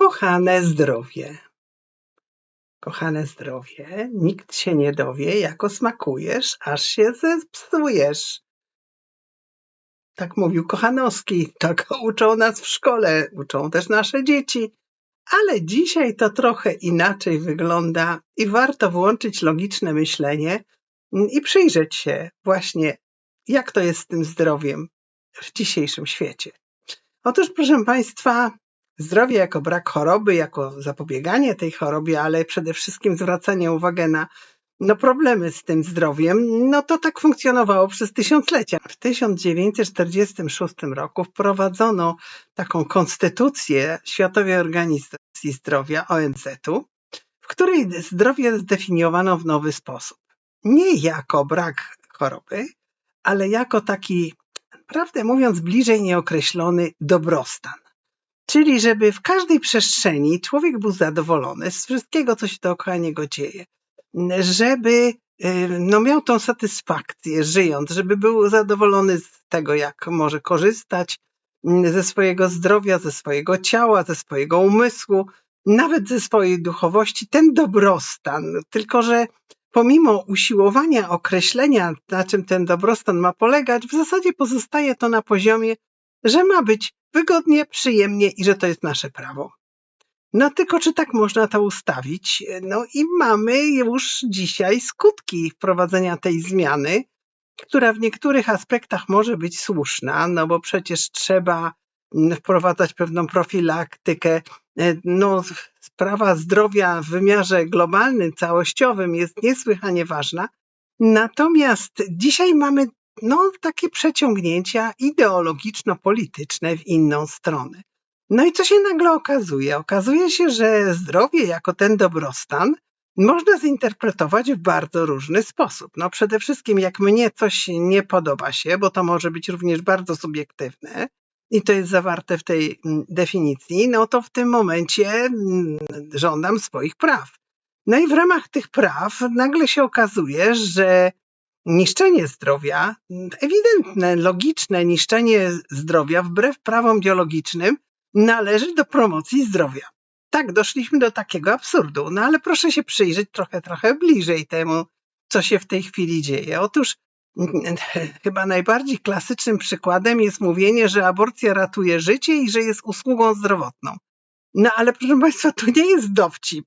Kochane zdrowie. Kochane zdrowie, nikt się nie dowie, jako smakujesz, aż się zepsujesz. Tak mówił Kochanowski, tak uczą nas w szkole, uczą też nasze dzieci. Ale dzisiaj to trochę inaczej wygląda i warto włączyć logiczne myślenie i przyjrzeć się właśnie, jak to jest z tym zdrowiem w dzisiejszym świecie. Otóż, proszę Państwa, zdrowie jako brak choroby, jako zapobieganie tej chorobie, ale przede wszystkim zwracanie uwagi na no, problemy z tym zdrowiem, no to tak funkcjonowało przez tysiąclecia. W 1946 roku wprowadzono taką konstytucję Światowej Organizacji Zdrowia, ONZ-u, w której zdrowie zdefiniowano w nowy sposób. Nie jako brak choroby, ale jako taki, prawdę mówiąc, bliżej nieokreślony dobrostan. Czyli żeby w każdej przestrzeni człowiek był zadowolony z wszystkiego, co się dookoła niego dzieje. Żeby y, no, miał tą satysfakcję żyjąc, żeby był zadowolony z tego, jak może korzystać mm, ze swojego zdrowia, ze swojego ciała, ze swojego umysłu, nawet ze swojej duchowości, ten dobrostan. Tylko, że pomimo usiłowania określenia, na czym ten dobrostan ma polegać, w zasadzie pozostaje to na poziomie, że ma być wygodnie, przyjemnie i że to jest nasze prawo. No tylko czy tak można to ustawić? No i mamy już dzisiaj skutki wprowadzenia tej zmiany, która w niektórych aspektach może być słuszna, no bo przecież trzeba wprowadzać pewną profilaktykę. No, sprawa zdrowia w wymiarze globalnym, całościowym jest niesłychanie ważna. Natomiast dzisiaj mamy no, takie przeciągnięcia ideologiczno-polityczne w inną stronę. No i co się nagle okazuje? Okazuje się, że zdrowie jako ten dobrostan można zinterpretować w bardzo różny sposób. No przede wszystkim, jak mnie coś nie podoba się, bo to może być również bardzo subiektywne i to jest zawarte w tej mm, definicji, no to w tym momencie mm, żądam swoich praw. No i w ramach tych praw nagle się okazuje, że niszczenie zdrowia, ewidentne, logiczne niszczenie zdrowia wbrew prawom biologicznym należy do promocji zdrowia. Tak, doszliśmy do takiego absurdu. No ale proszę się przyjrzeć trochę, trochę bliżej temu, co się w tej chwili dzieje. Otóż chyba najbardziej klasycznym przykładem jest mówienie, że aborcja ratuje życie i że jest usługą zdrowotną. No ale proszę Państwa, to nie jest dowcip.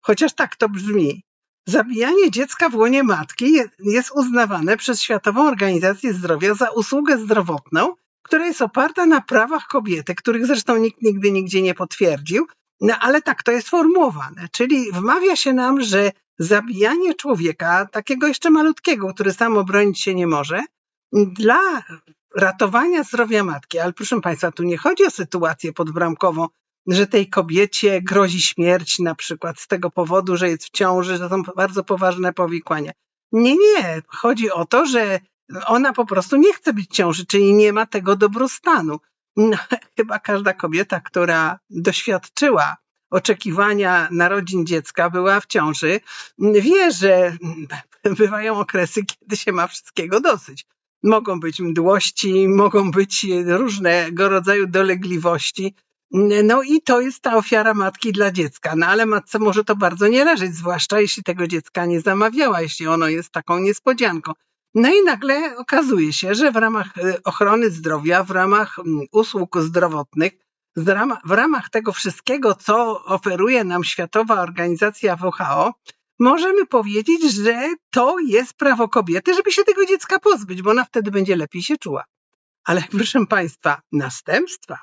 Chociaż tak to brzmi. Zabijanie dziecka w łonie matki jest uznawane przez Światową Organizację Zdrowia za usługę zdrowotną, która jest oparta na prawach kobiety, których zresztą nikt nigdy nigdzie nie potwierdził, no ale tak to jest formułowane. Czyli wmawia się nam, że zabijanie człowieka, takiego jeszcze malutkiego, który sam obronić się nie może, dla ratowania zdrowia matki, ale proszę Państwa, tu nie chodzi o sytuację podbramkową, że tej kobiecie grozi śmierć na przykład z tego powodu, że jest w ciąży, że są bardzo poważne powikłania. Nie, nie. Chodzi o to, że ona po prostu nie chce być w ciąży, czyli nie ma tego dobrostanu. No, chyba każda kobieta, która doświadczyła oczekiwania narodzin dziecka, była w ciąży, wie, że bywają okresy, kiedy się ma wszystkiego dosyć. Mogą być mdłości, mogą być różnego rodzaju dolegliwości, no i to jest ta ofiara matki dla dziecka. No ale matce może to bardzo nie leżeć, zwłaszcza jeśli tego dziecka nie zamawiała, jeśli ono jest taką niespodzianką. No i nagle okazuje się, że w ramach y, ochrony zdrowia, w ramach mm, usług zdrowotnych, w ramach tego wszystkiego, co oferuje nam Światowa Organizacja WHO, możemy powiedzieć, że to jest prawo kobiety, żeby się tego dziecka pozbyć, bo ona wtedy będzie lepiej się czuła. Ale proszę Państwa, następstwa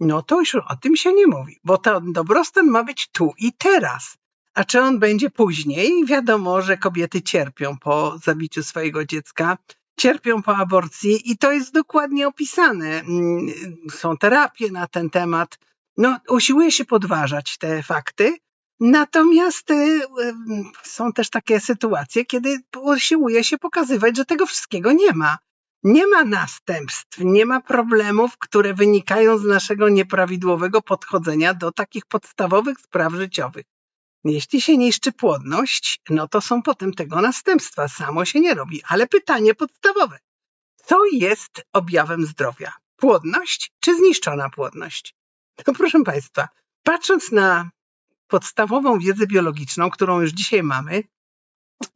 no to już o tym się nie mówi, bo ten dobrostan ma być tu i teraz. A czy on będzie później? Wiadomo, że kobiety cierpią po zabiciu swojego dziecka, cierpią po aborcji i to jest dokładnie opisane. Mm, są terapie na ten temat. No, usiłuje się podważać te fakty, natomiast y, y, są też takie sytuacje, kiedy usiłuje się pokazywać, że tego wszystkiego nie ma nie ma następstw, nie ma problemów, które wynikają z naszego nieprawidłowego podchodzenia do takich podstawowych spraw życiowych. Jeśli się niszczy płodność, no to są potem tego następstwa. Samo się nie robi. Ale pytanie podstawowe. Co jest objawem zdrowia? Płodność czy zniszczona płodność? No proszę Państwa, patrząc na podstawową wiedzę biologiczną, którą już dzisiaj mamy,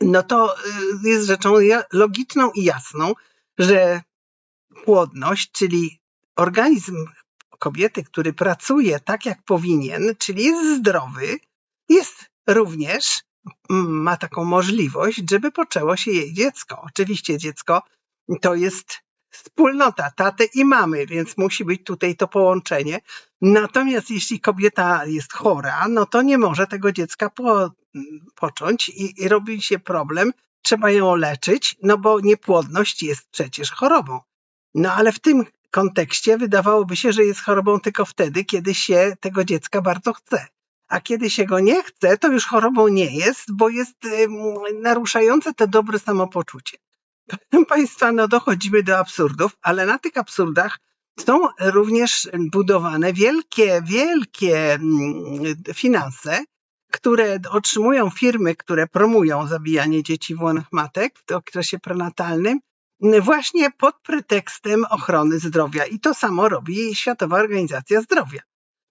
no to y, jest rzeczą logiczną i jasną, że płodność, czyli organizm kobiety, który pracuje tak jak powinien, czyli jest zdrowy, jest również, ma taką możliwość, żeby poczęło się jej dziecko. Oczywiście dziecko to jest wspólnota taty i mamy, więc musi być tutaj to połączenie. Natomiast jeśli kobieta jest chora, no to nie może tego dziecka po, począć i, i robi się problem. Trzeba ją leczyć, no bo niepłodność jest przecież chorobą. No ale w tym kontekście wydawałoby się, że jest chorobą tylko wtedy, kiedy się tego dziecka bardzo chce. A kiedy się go nie chce, to już chorobą nie jest, bo jest naruszające to dobre samopoczucie. Proszę Państwa, no dochodzimy do absurdów, ale na tych absurdach są również budowane wielkie, wielkie finanse, które otrzymują firmy, które promują zabijanie dzieci w łonach matek w okresie prenatalnym, właśnie pod pretekstem ochrony zdrowia. I to samo robi Światowa Organizacja Zdrowia.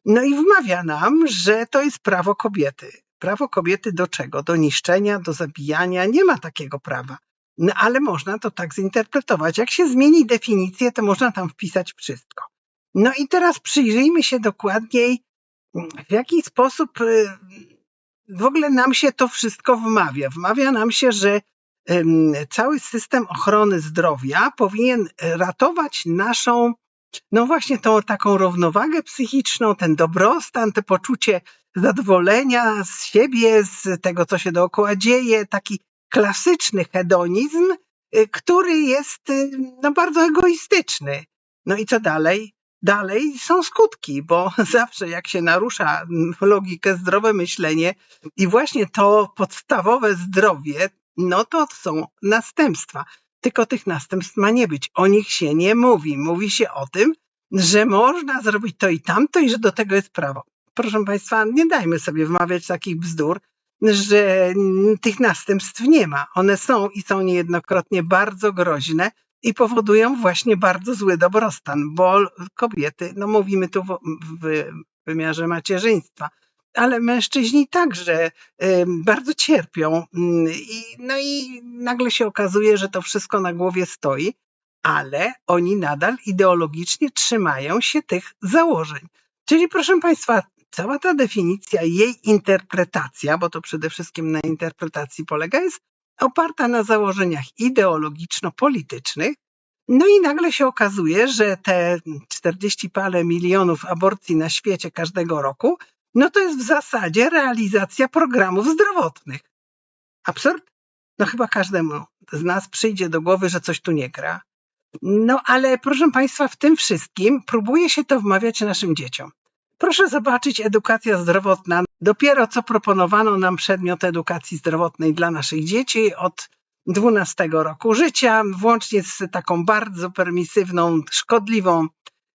No i wmawia nam, że to jest prawo kobiety. Prawo kobiety do czego? Do niszczenia, do zabijania. Nie ma takiego prawa. No ale można to tak zinterpretować. Jak się zmieni definicję, to można tam wpisać wszystko. No i teraz przyjrzyjmy się dokładniej, w jaki sposób y, w ogóle nam się to wszystko wmawia. Wmawia nam się, że cały system ochrony zdrowia powinien ratować naszą, no właśnie tą taką równowagę psychiczną, ten dobrostan, to poczucie zadowolenia z siebie, z tego, co się dookoła dzieje, taki klasyczny hedonizm, y, który jest y, no, bardzo egoistyczny. No i co dalej? Dalej są skutki, bo zawsze jak się narusza mm, logikę, zdrowe myślenie i właśnie to podstawowe zdrowie, no to są następstwa. Tylko tych następstw ma nie być. O nich się nie mówi. Mówi się o tym, że można zrobić to i tamto i że do tego jest prawo. Proszę Państwa, nie dajmy sobie wmawiać takich bzdur, że tych następstw nie ma. One są i są niejednokrotnie bardzo groźne i powodują właśnie bardzo zły dobrostan, bo kobiety, no mówimy tu w, wymiarze macierzyństwa, ale mężczyźni także bardzo cierpią. I, no i nagle się okazuje, że to wszystko na głowie stoi, ale oni nadal ideologicznie trzymają się tych założeń. Czyli proszę Państwa, cała ta definicja, jej interpretacja, bo to przede wszystkim na interpretacji polega, jest oparta na założeniach ideologiczno-politycznych. No i nagle się okazuje, że te 40 parę milionów aborcji na świecie każdego roku, no to jest w zasadzie realizacja programów zdrowotnych. Absurd? No chyba każdemu z nas przyjdzie do głowy, że coś tu nie gra. No ale proszę Państwa, w tym wszystkim próbuje się to wmawiać naszym dzieciom. Proszę zobaczyć, edukacja zdrowotna. Dopiero co proponowano nam przedmiot edukacji zdrowotnej dla naszych dzieci od 12 roku życia, włącznie z taką bardzo permisywną, szkodliwą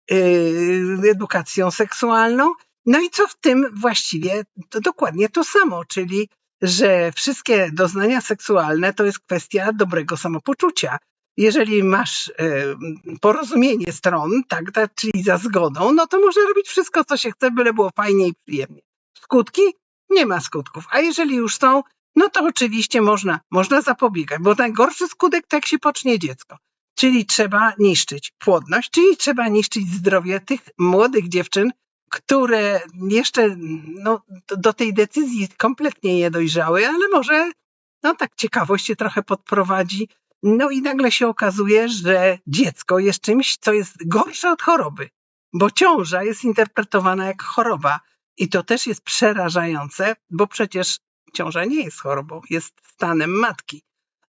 yy, edukacją seksualną. No i co w tym właściwie? To dokładnie to samo, czyli że wszystkie doznania seksualne to jest kwestia dobrego samopoczucia jeżeli masz e, porozumienie stron, tak, tak, czyli za zgodą, no to można robić wszystko, co się chce, byle było fajnie i przyjemnie. Skutki? Nie ma skutków. A jeżeli już są, no to oczywiście można, można zapobiegać, bo najgorszy skutek to jak się pocznie dziecko. Czyli trzeba niszczyć płodność, czyli trzeba niszczyć zdrowie tych młodych dziewczyn, które jeszcze no, do tej decyzji kompletnie nie dojrzały, ale może no tak ciekawość się trochę podprowadzi, no i nagle się okazuje, że dziecko jest czymś, co jest gorsze od choroby, bo ciąża jest interpretowana jak choroba. I to też jest przerażające, bo przecież ciąża nie jest chorobą, jest stanem matki,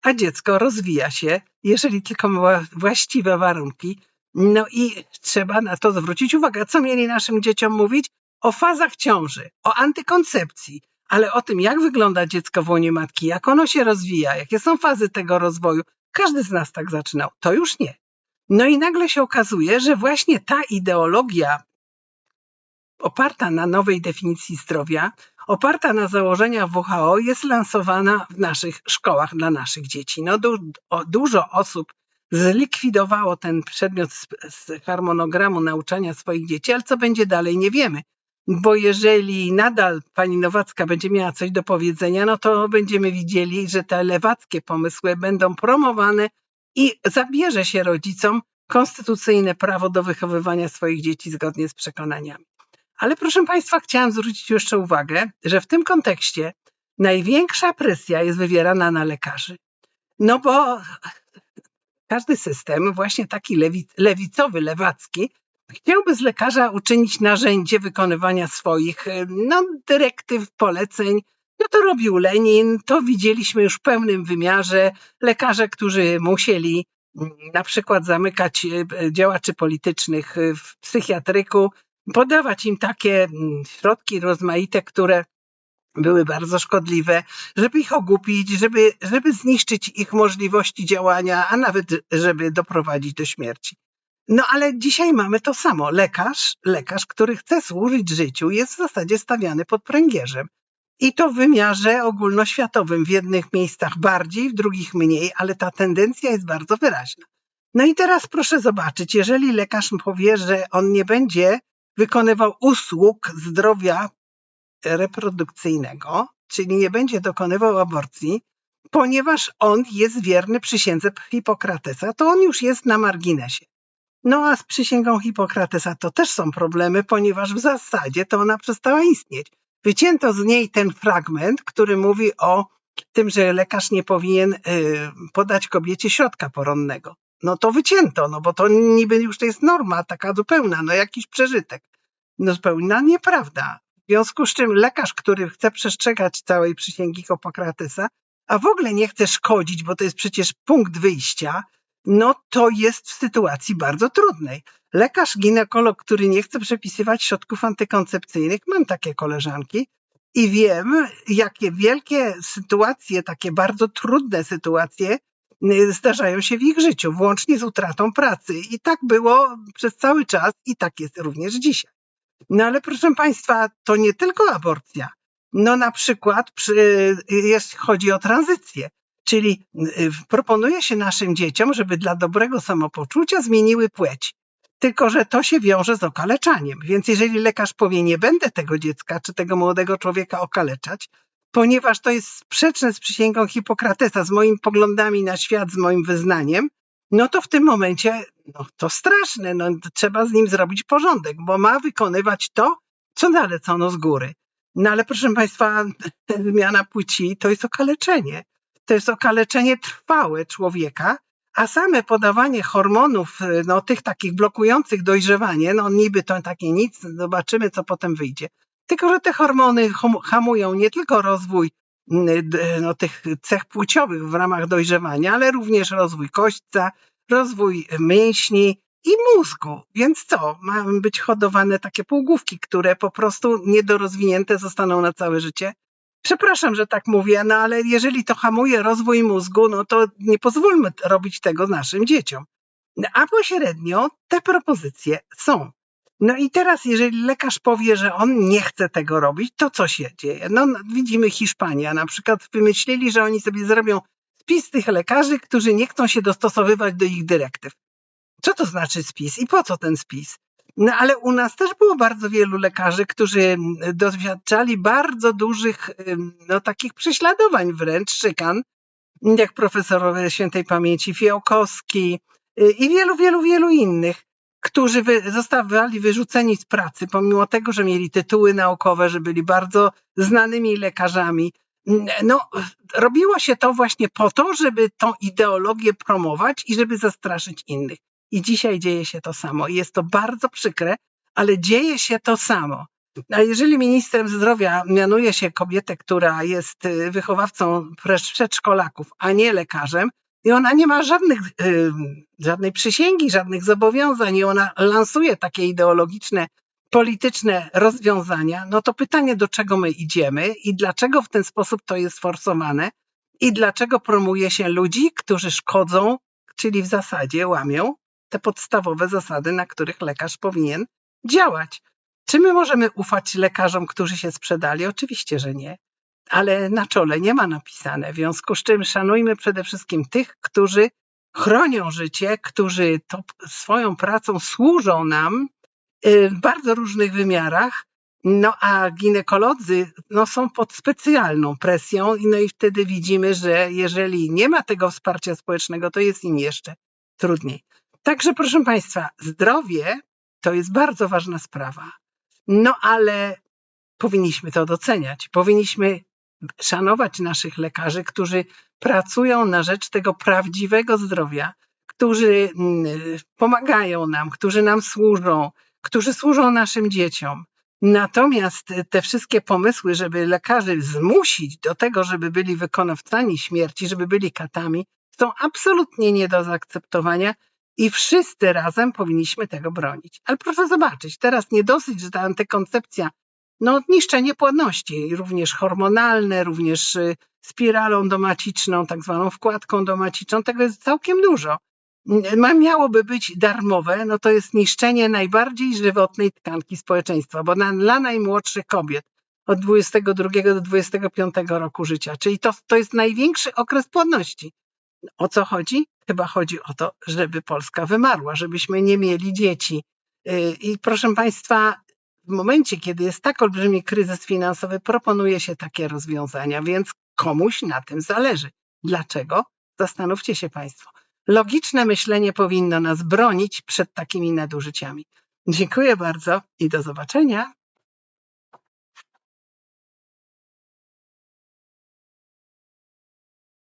a dziecko rozwija się, jeżeli tylko ma właściwe warunki. No i trzeba na to zwrócić uwagę. Co mieli naszym dzieciom mówić? O fazach ciąży, o antykoncepcji, ale o tym, jak wygląda dziecko w łonie matki, jak ono się rozwija, jakie są fazy tego rozwoju, każdy z nas tak zaczynał. To już nie. No i nagle się okazuje, że właśnie ta ideologia oparta na nowej definicji zdrowia, oparta na założeniach WHO, jest lansowana w naszych szkołach dla naszych dzieci. No, du dużo osób zlikwidowało ten przedmiot z, z harmonogramu nauczania swoich dzieci, ale co będzie dalej, nie wiemy. bo jeżeli nadal pani Nowacka będzie miała coś do powiedzenia, no to będziemy widzieli, że te lewackie pomysły będą promowane i zabierze się rodzicom konstytucyjne prawo do wychowywania swoich dzieci zgodnie z przekonaniami. Ale proszę Państwa, chciałam zwrócić jeszcze uwagę, że w tym kontekście największa presja jest wywierana na lekarzy. No bo każdy system, właśnie taki lewicowy, lewacki, chciałby z lekarza uczynić narzędzie wykonywania swoich no, dyrektyw, poleceń. No to robił Lenin, to widzieliśmy już w pełnym wymiarze. Lekarze, którzy musieli mm, na przykład zamykać e, działaczy politycznych w psychiatryku, podawać im takie mm, środki rozmaite, które były bardzo szkodliwe, żeby ich ogłupić, żeby, żeby zniszczyć ich możliwości działania, a nawet żeby doprowadzić do śmierci. No ale dzisiaj mamy to samo. Lekarz, lekarz, który chce służyć życiu, jest w zasadzie stawiany pod pręgierzem. I to w wymiarze ogólnoświatowym, w jednych miejscach bardziej, w drugich mniej, ale ta tendencja jest bardzo wyraźna. No i teraz proszę zobaczyć, jeżeli lekarz powie, że on nie będzie wykonywał usług zdrowia reprodukcyjnego, czyli nie będzie dokonywał aborcji, ponieważ on jest wierny przysiędze Hipokratesa, to on już jest na marginesie. No a z przysięgą Hipokratesa to też są problemy, ponieważ w zasadzie to ona przestała istnieć. Wycięto z niej ten fragment, który mówi o tym, że lekarz nie powinien y, podać kobiecie środka poronnego. No to wycięto, no bo to niby już to jest norma taka zupełna, no jakiś przeżytek. No zupełna nieprawda. W związku z czym lekarz, który chce przestrzegać całej przysięgi Hipokratesa, a w ogóle nie chce szkodzić, bo to jest przecież punkt wyjścia, no to jest w sytuacji bardzo trudnej. Lekarz ginekolog, który nie chce przepisywać środków antykoncepcyjnych, mam takie koleżanki i wiem, jakie wielkie sytuacje, takie bardzo trudne sytuacje zdarzają się w ich życiu, włącznie z utratą pracy. I tak było przez cały czas i tak jest również dzisiaj. No ale proszę Państwa, to nie tylko aborcja. No na przykład przy, jeśli chodzi o tranzycję, czyli y, proponuje się naszym dzieciom, żeby dla dobrego samopoczucia zmieniły płeć. Tylko, że to się wiąże z okaleczaniem. Więc jeżeli lekarz powie, nie będę tego dziecka czy tego młodego człowieka okaleczać, ponieważ to jest sprzeczne z przysięgą Hipokratesa, z moimi poglądami na świat, z moim wyznaniem, no to w tym momencie no, to straszne, no, trzeba z nim zrobić porządek, bo ma wykonywać to, co nalecono z góry. No ale proszę Państwa, zmiana płci to jest okaleczenie. To jest okaleczenie trwałe człowieka, a same podawanie hormonów, no tych takich blokujących dojrzewanie, no niby to takie nic, zobaczymy co potem wyjdzie. Tylko, że te hormony hamują nie tylko rozwój no, tych cech płciowych w ramach dojrzewania, ale również rozwój kośćca, rozwój mięśni i mózgu. Więc co? Mają być hodowane takie półgłówki, które po prostu niedorozwinięte zostaną na całe życie? Przepraszam, że tak mówię, no ale jeżeli to hamuje rozwój mózgu, no to nie pozwólmy robić tego naszym dzieciom. A pośrednio te propozycje są. No i teraz, jeżeli lekarz powie, że on nie chce tego robić, to co się dzieje? No, widzimy Hiszpania, na przykład wymyślili, że oni sobie zrobią spis tych lekarzy, którzy nie chcą się dostosowywać do ich dyrektyw. Co to znaczy spis i po co ten spis? No ale u nas też było bardzo wielu lekarzy, którzy doświadczali bardzo dużych, no takich prześladowań wręcz, szykan, jak profesor świętej pamięci Fiołkowski y, i wielu, wielu, wielu innych którzy wy, zostawali wyrzuceni z pracy, pomimo tego, że mieli tytuły naukowe, że byli bardzo znanymi lekarzami. No, robiło się to właśnie po to, żeby tą ideologię promować i żeby zastraszyć innych. I dzisiaj dzieje się to samo. I jest to bardzo przykre, ale dzieje się to samo. A jeżeli ministrem zdrowia mianuje się kobietę, która jest y, wychowawcą przedszkolaków, a nie lekarzem, i ona nie ma żadnych, żadnej przysięgi, żadnych zobowiązań i ona lansuje takie ideologiczne, polityczne rozwiązania, no to pytanie, do czego my idziemy i dlaczego w ten sposób to jest forsowane i dlaczego promuje się ludzi, którzy szkodzą, czyli w zasadzie łamią te podstawowe zasady, na których lekarz powinien działać. Czy my możemy ufać lekarzom, którzy się sprzedali? Oczywiście, że nie ale na czole nie ma napisane. W związku z czym szanujmy przede wszystkim tych, którzy chronią życie, którzy to swoją pracą służą nam y, w bardzo różnych wymiarach. No a ginekolodzy no, są pod specjalną presją, no i wtedy widzimy, że jeżeli nie ma tego wsparcia społecznego, to jest im jeszcze trudniej. Także proszę Państwa, zdrowie to jest bardzo ważna sprawa. No ale powinniśmy to doceniać. Powinniśmy szanować naszych lekarzy, którzy pracują na rzecz tego prawdziwego zdrowia, którzy mm, pomagają nam, którzy nam służą, którzy służą naszym dzieciom. Natomiast te wszystkie pomysły, żeby lekarzy zmusić do tego, żeby byli wykonawcami śmierci, żeby byli katami, są absolutnie nie do zaakceptowania i wszyscy razem powinniśmy tego bronić. Ale proszę zobaczyć, teraz nie dosyć, że ta antykoncepcja, no niszczenie płodności, również hormonalne, również y, spiralą domaciczną, tak zwaną wkładką domaciczną, tego jest całkiem dużo. Ma, miałoby być darmowe, no to jest niszczenie najbardziej żywotnej tkanki społeczeństwa, bo na, dla najmłodszych kobiet od 22 do 25 roku życia, czyli to, to jest największy okres płodności. O co chodzi? Chyba chodzi o to, żeby Polska wymarła, żebyśmy nie mieli dzieci. Y, I proszę Państwa, w momencie, kiedy jest tak olbrzymi kryzys finansowy, proponuje się takie rozwiązania, więc komuś na tym zależy. Dlaczego? Zastanówcie się Państwo. Logiczne myślenie powinno nas bronić przed takimi nadużyciami. Dziękuję bardzo i do zobaczenia.